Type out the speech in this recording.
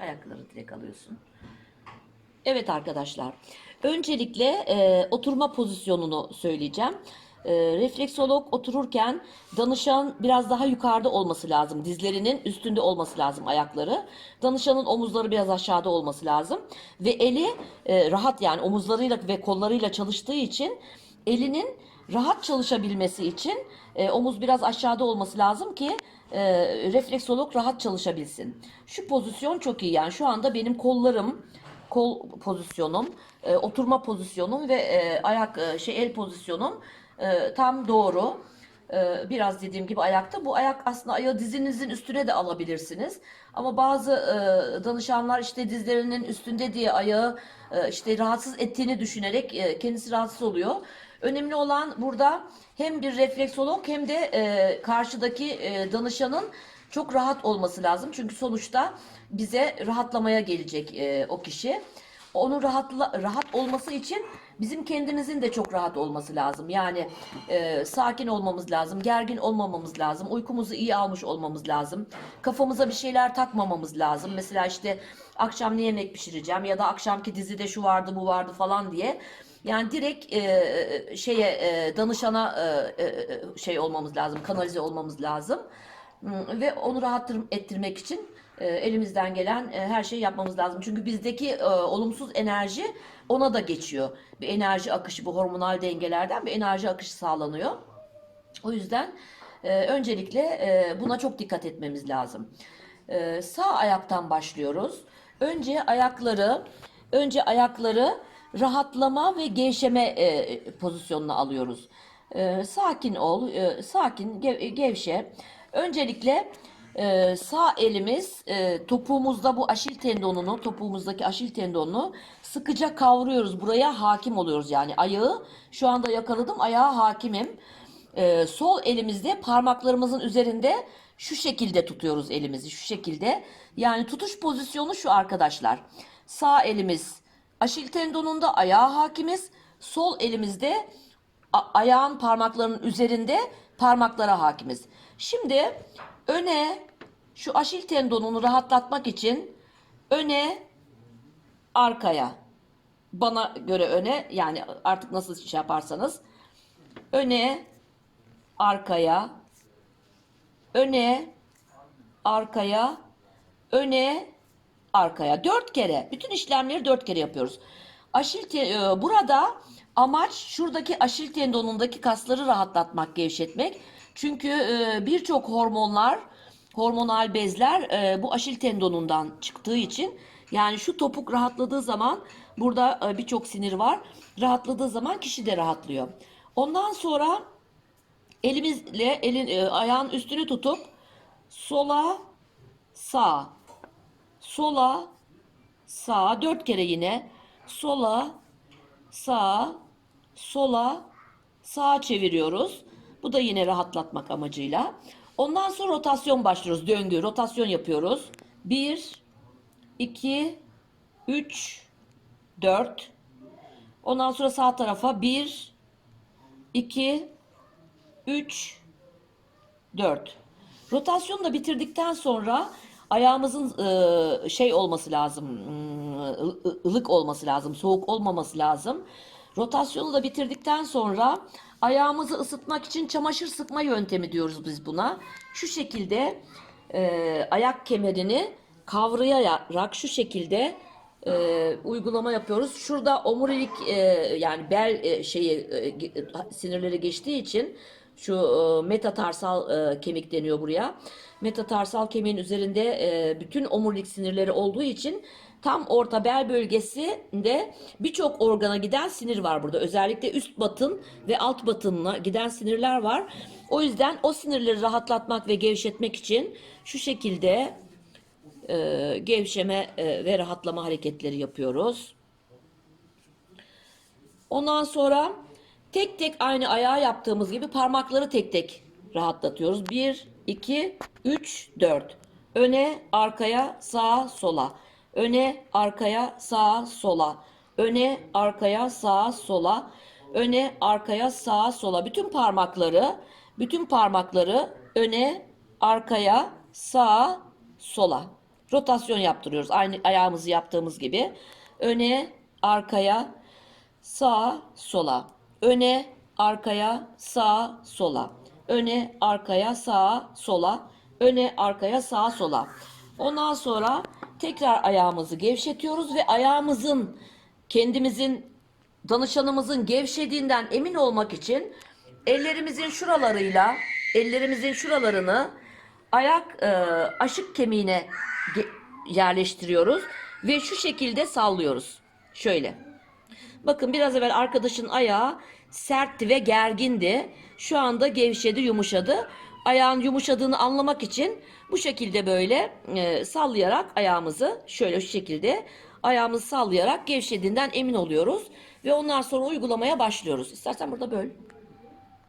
Ayakları direkt alıyorsun. Evet arkadaşlar. Öncelikle e, oturma pozisyonunu söyleyeceğim. E, refleksolog otururken danışan biraz daha yukarıda olması lazım. Dizlerinin üstünde olması lazım ayakları. Danışanın omuzları biraz aşağıda olması lazım. Ve eli e, rahat yani omuzlarıyla ve kollarıyla çalıştığı için elinin rahat çalışabilmesi için e, omuz biraz aşağıda olması lazım ki e, refleksolog rahat çalışabilsin. Şu pozisyon çok iyi yani şu anda benim kollarım kol pozisyonum, e, oturma pozisyonum ve e, ayak e, şey el pozisyonum e, tam doğru. E, biraz dediğim gibi ayakta. Bu ayak aslında ayağı dizinizin üstüne de alabilirsiniz. Ama bazı e, danışanlar işte dizlerinin üstünde diye ayağı e, işte rahatsız ettiğini düşünerek e, kendisi rahatsız oluyor. Önemli olan burada hem bir refleksolog hem de e, karşıdaki e, danışanın çok rahat olması lazım. Çünkü sonuçta bize rahatlamaya gelecek e, o kişi. Onun rahatla, rahat olması için bizim kendimizin de çok rahat olması lazım. Yani e, sakin olmamız lazım, gergin olmamamız lazım, uykumuzu iyi almış olmamız lazım. Kafamıza bir şeyler takmamamız lazım. Mesela işte akşam ne yemek pişireceğim ya da akşamki dizide şu vardı bu vardı falan diye. Yani direkt e, şeye e, danışana e, e, şey olmamız lazım, kanalize olmamız lazım. Hmm, ve onu rahat ettirmek için e, elimizden gelen e, her şeyi yapmamız lazım. Çünkü bizdeki e, olumsuz enerji ona da geçiyor. Bir enerji akışı, bu hormonal dengelerden bir enerji akışı sağlanıyor. O yüzden e, öncelikle e, buna çok dikkat etmemiz lazım. E, sağ ayaktan başlıyoruz. Önce ayakları, önce ayakları rahatlama ve gevşeme e, pozisyonuna alıyoruz. E, sakin ol, e, sakin, gev- gevşe. Öncelikle e, sağ elimiz e, topuğumuzda bu aşil tendonunu, topuğumuzdaki aşil tendonunu sıkıca kavruyoruz. Buraya hakim oluyoruz yani. Ayağı şu anda yakaladım, ayağa hakimim. E, sol elimizde parmaklarımızın üzerinde şu şekilde tutuyoruz elimizi, şu şekilde. Yani tutuş pozisyonu şu arkadaşlar. Sağ elimiz aşil tendonunda ayağa hakimiz. Sol elimizde ayağın parmaklarının üzerinde parmaklara hakimiz. Şimdi öne şu aşil tendonunu rahatlatmak için öne arkaya bana göre öne yani artık nasıl şey yaparsanız öne arkaya öne arkaya öne arkaya dört kere bütün işlemleri dört kere yapıyoruz. Aşil te- e, burada amaç şuradaki aşil tendonundaki kasları rahatlatmak, gevşetmek. Çünkü e, birçok hormonlar, hormonal bezler e, bu aşil tendonundan çıktığı için yani şu topuk rahatladığı zaman burada birçok sinir var. Rahatladığı zaman kişi de rahatlıyor. Ondan sonra elimizle elin ayağın üstünü tutup sola sağ sola sağa dört kere yine sola sağa sola sağa çeviriyoruz. Bu da yine rahatlatmak amacıyla. Ondan sonra rotasyon başlıyoruz. Döngü, rotasyon yapıyoruz. 1 2 3 4 Ondan sonra sağ tarafa 1 2 3 4. Rotasyonu da bitirdikten sonra ayağımızın e, şey olması lazım, hmm, ı- ı- ılık olması lazım, soğuk olmaması lazım. Rotasyonu da bitirdikten sonra ayağımızı ısıtmak için çamaşır sıkma yöntemi diyoruz biz buna. Şu şekilde e, ayak kemerini kavrayarak şu şekilde e, uygulama yapıyoruz. Şurada omurilik e, yani bel e, şeyi e, sinirleri geçtiği için şu e, metatarsal e, kemik deniyor buraya. Metatarsal kemiğin üzerinde e, bütün omurilik sinirleri olduğu için tam orta bel bölgesinde birçok organa giden sinir var burada. Özellikle üst batın ve alt batınına giden sinirler var. O yüzden o sinirleri rahatlatmak ve gevşetmek için şu şekilde e, gevşeme ve rahatlama hareketleri yapıyoruz. Ondan sonra tek tek aynı ayağı yaptığımız gibi parmakları tek tek rahatlatıyoruz. 1, 2, 3, 4. Öne, arkaya, sağa, sola. Öne, arkaya, sağa, sola. Öne, arkaya, sağa, sola. Öne, arkaya, sağa, sola. Bütün parmakları, bütün parmakları öne, arkaya, sağa, sola. rotasyon yaptırıyoruz. Aynı ayağımızı yaptığımız gibi. Öne, arkaya, sağa, sola. Öne, arkaya, sağa, sola. Öne, arkaya, sağa, sola. Öne, arkaya, sağa, sola. Ondan sonra tekrar ayağımızı gevşetiyoruz ve ayağımızın kendimizin danışanımızın gevşediğinden emin olmak için ellerimizin şuralarıyla ellerimizin şuralarını ayak e, aşık kemiğine yerleştiriyoruz ve şu şekilde sallıyoruz. Şöyle. Bakın biraz evvel arkadaşın ayağı sertti ve gergindi. Şu anda gevşedi, yumuşadı. Ayağın yumuşadığını anlamak için bu şekilde böyle e, sallayarak ayağımızı şöyle şu şekilde ayağımızı sallayarak gevşediğinden emin oluyoruz ve ondan sonra uygulamaya başlıyoruz. İstersen burada böl.